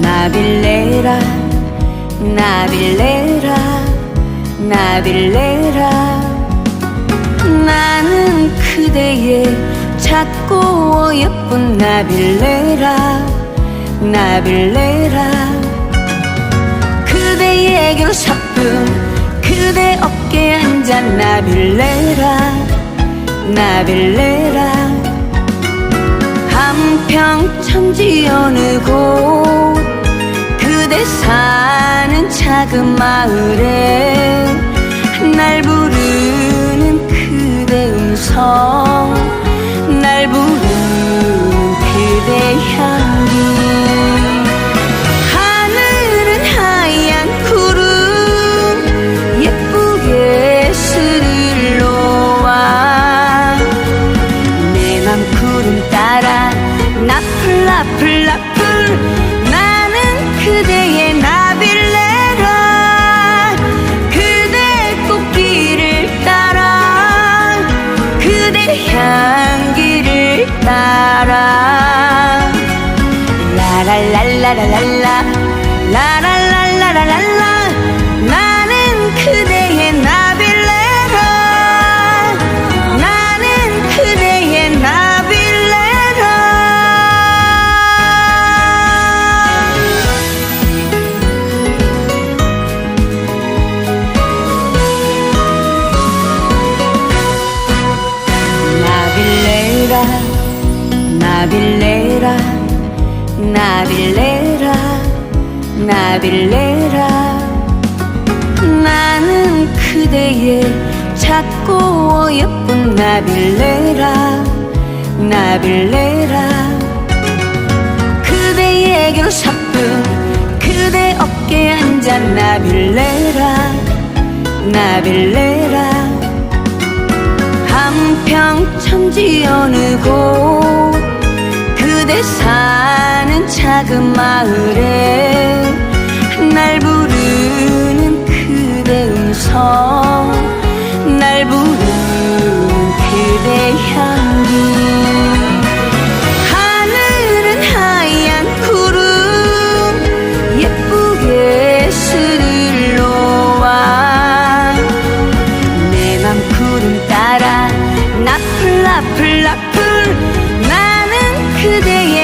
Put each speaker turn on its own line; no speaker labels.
나 빌레라 나 빌레라 나 빌레라. 나는 그대의 작고 예쁜 나 빌레라 나 빌레라. 그대에게로 섞음 그대 어깨에 앉아 나 빌레라 나 빌레라. 평천지 어느 곳? 그대 사는 작은 마을에 날 부르는 그대 음성 라랄랄라랄랄라 라랄랄라랄랄라. 나는 그대의 나빌레라 나는 그대의 나빌레라 나빌레라 나빌레라 나빌레라 나빌레라. 나는 그대의 작고 어여쁜 나빌레라 나빌레라. 그대에게로 사뿐 그대 어깨에 앉아 나빌레라 나빌레라. 한평 천지 어느 곳 그대 사는 작은 마을에 날 부르는 그대 음성 날 부르는 그대 향기. 하늘은 하얀 구름 예쁘게 스릴러와. 내맘 구름 따라 나풀 나풀 나풀 나는 그대의